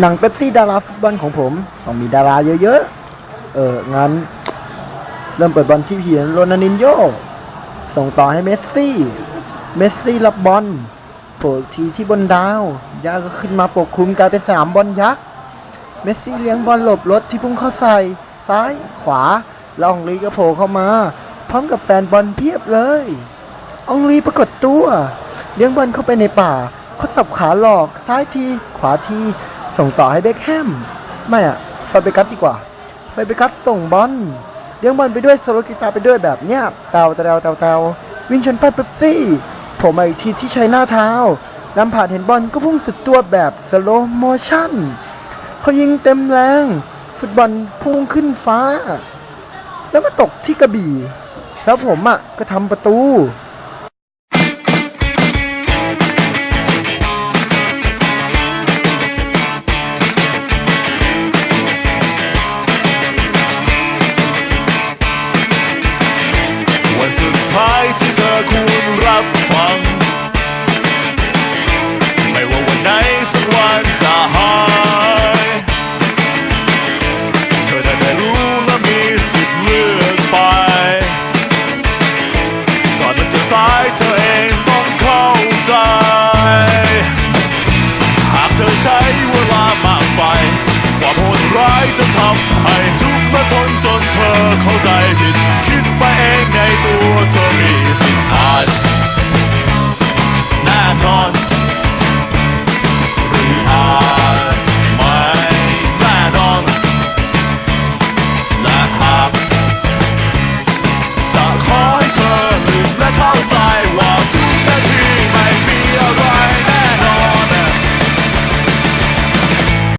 หนังเป๊ปซี่ดาราฟุตบอลของผมต้องมีดาราเยอะๆ เออ งั้น เริ่มเปิดบอลที่เพียนโรนัลดินโย ส่งต่อให้เมสซี่ เมสซี่รับบอลโผล่ทีที่บนดาวยาก็ขึ้นมาปกคลุมกลายเป็นสนามบอลยักษ์ เมสซี่เลี้ยงบอลหลบรถที่พุ่งเข้าใส่ ซ้ายขวาแล้วองลีก็โผล่เข้ามา พร้อมกับแฟนบอลเพียบเลยอองลีปรากฏตัว เลี้ยงบอลเข้าไปในป่าเขาสับขาหลอกซ้ายทีขวาที ส่งต่อให้เบคแฮมไม่อะฟาเบกัสดีกว่าฟาเบกัสส่งบอลเลี้ยงบอลไปด้วยโซโลกีตาไปด้วยแบบเนี้ยเตาเตาเตาเตาวิ่งชนป้ายเป๊ปซี่ผมมาอีกทีที่ใช้หน้าเท้าลำผ่านเห็นบอลก็พุ่งสุดตัวแบบสโลโมชั่นเขายิงเต็มแรง ฟุตบอลพุ่งขึ้นฟ้า แล้วมาตกที่กระบี่ แล้วผมอะก็ทำประตูายเธอเองต้องเข้าใจ หากเธอใช้เวลามากไป ความโหดร้ายจะทำให้ทุกข์และทนจนเธอเข้าใจผิด